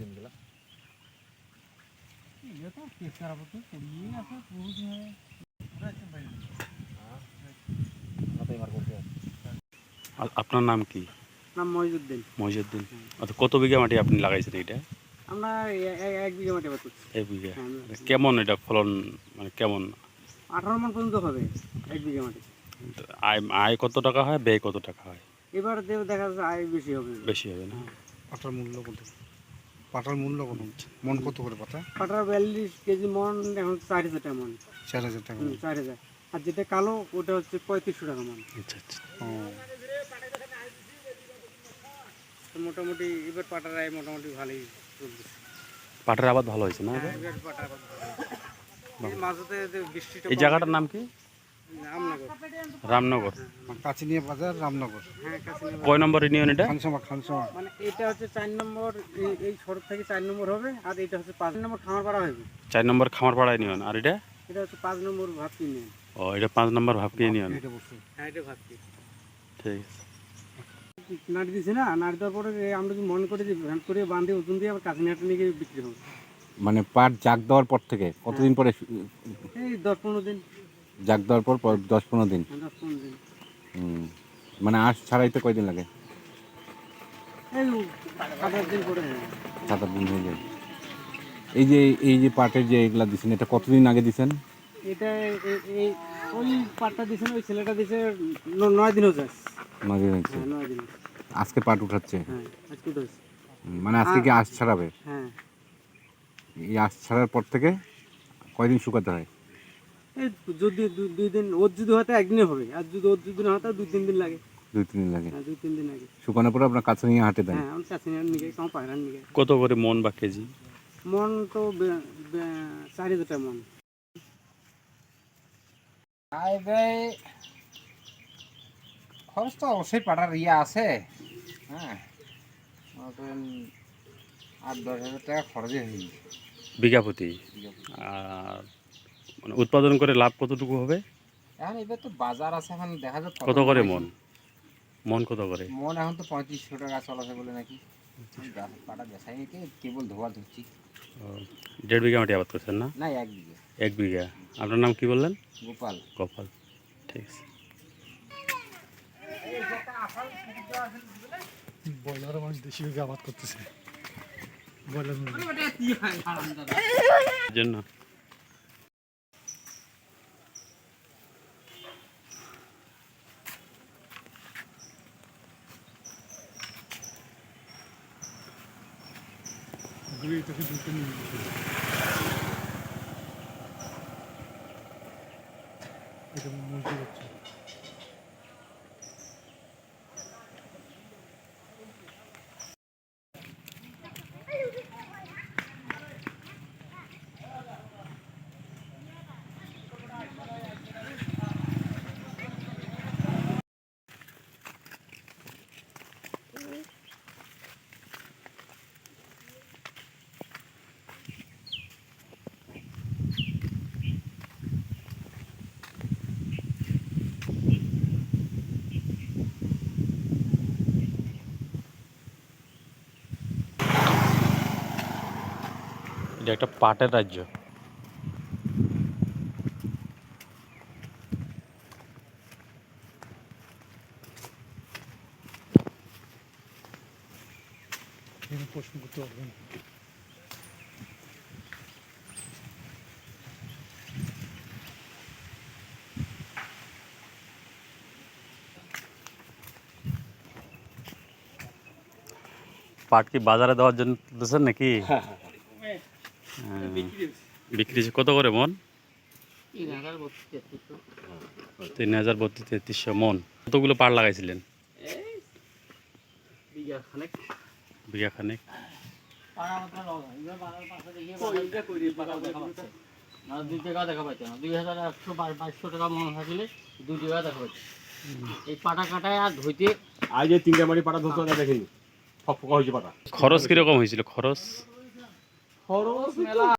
দিনগুলো। তো কেস খারাপ করিয়েই আছে দিন হয়ে আপনার নাম কি? নাম মহিজুদ্দিন। মহিজুদ্দিন। আচ্ছা কত বিঘা মাটি আপনি লাগাইছেন এটা আমরা এ- এ- এক বিঘা মাটি আবাদ করছি। এক বিঘা। হ্যাঁ, কেমন এটা ফলন মানে কেমন? আঠারো মন পর্যন্ত হবে এক বিঘা মাটি। আয় আয় কত টাকা হয় ব্যয় কত টাকা হয়? এবার দেখা যাচ্ছে আয় বেশি হবে। বেশি হবে না? পাটার মূল্য কত পাটার মূল্য কত মন কত করে পাতা পাটার বিয়াল্লিশ কেজি মন এখন চার হাজার টাকা মন। চার হাজার টাকা চার হাজার। আর যেটা কালো ওটা হচ্ছে পঁয়ত্রিশশো টাকা মন। আচ্ছা আচ্ছা। ও। মোটামুটি এবার পাটার আয় মোটামুটি ভালোই চলছে। পাটের আবাদ ভালো হয়েছে না? হ্যাঁ, এবার পাটার আবাদ এই জায়গাটার নাম কি? রামনগর। কাচিনিয়া বাজার রামনগর। হ্যাঁ কাছে কয় নম্বর ইউনিয়ন এটা? খানসামা খানসামা। মানে এটা হচ্ছে চার নম্বর এই- এই সড়ক থেকে চার নম্বর হবে আর এটা হচ্ছে পাঁচ নম্বর খামার পাড়া হবে। চার নম্বর খামারপাড়া ইউনিয়ন আর এটা? এটা হচ্ছে পাঁচ নম্বর ভাবছি নিয়ে ও এটা পাঁচ নম্বর ভাবকি ইউনিয়ন। হ্যাঁ এটা ভাবছি ঠিক আছে। নাড়ি দিছি না? নাড়ি দেওয়ার পরে আমরা যদি মনে করি যে ভ্যান করে বাঁধে ওজন দিয়ে আবার কাছে নিয়ে গিয়ে বিক্রি হবে। মানে পাট জাগ দেওয়ার পর থেকে কতদিন পরে এই দশ পনেরো দিন। জাগ দেওয়ার পর পর দশ পনেরো দিন। হ্যাঁ। মানে আঁশ ছাড়াইতে কয়দিন লাগে? এই সাত আট দিন হ্যাঁ। যায়। এই যে এই যে পাটের যে এগুলা দিচ্ছেন এটা কতদিন আগে দিছেন? এটা এই ওই পাটটা দিছে ওই ছেলেটা দিছে নয় দিন হচ্ছে নয় দিন হয়েছে। হ্যাঁ আজকে পাট উঠাচ্ছে? হ্যাঁ মানে আজকে কি আঁশ ছাড়াবে? হ্যাঁ। এই আঁশ ছাড়ার পর থেকে কয়দিন শুকাতে হয়? এই যদি দু- দুই দিন ওর যদি হয়তো একদিনে হবে। আর যদি ওর যদি না হয়তো দুই তিন দিন লাগে। দুই তিন দিন লাগে। হ্যাঁ দুই তিন দিন লাগে। শুকানোর পরে আপনার কাছে নিয়ে হাঁটে দেন হ্যাঁ আমার কাছে নেওয়ার নিগে আমার পায়রার নিগে কত করে মন বা কেজি? মন তো চার হাজার টাকা মন। আয় ব্যয় খরচ তো অবশ্যই পাঠার ইয়ে আছে। হ্যাঁ আট দশ হাজার টাকা খরচে হয়ে বিঘা প্রতি আর মানে উৎপাদন করে লাভ কতটুকু হবে? এখন এবার তো বাজার আছে এখন দেখা যাক কত করে মন? মন কত করে? মন এখন তো পঁয়ত্রিশশো টাকা চলাছে বলে নাকি। পাটা বেসাই নিতে কেবল ধোয়া ধরছি ও, দেড় বিঘা মাটি আবাদ করছেন না? না এক বিঘা। এক বিঘা। আপনার নাম কি বললেন? গোপাল। গোপাল। ঠিক আছে। ব্রয়লার মানুষ দেশি বিঘা আবাদ করতেছে। ব্রয়লার জন্য? দুই থেকে দুটো নিয়ে গেছে। এটা মুরগি হচ্ছে এটা একটা পাটের রাজ্য। এখানে প্রশ্ন করতে পারবেন। পাট কি বাজারে দেওয়ার জন্য তুলতেছেন নাকি? হ্যাঁ। বিক্রি হচ্ছে কত করে মন? তিন হাজার বত্রিশ তেত্রিশশো মন। কতগুলো পাড় লাগাইছিলেন? বিঘা খানেক। দুই টাকা দেখা না দুই হাজার একশো বাইশশো টাকা মনে থাকলে দুই টাকা দেখা এই পাটা কাটায় আর ধুইতে আজ যে তিনটা মাটি পাটা ধরতে দেখেনি। খরচ কীরকম হয়েছিল? খরচ? খরচ মেলা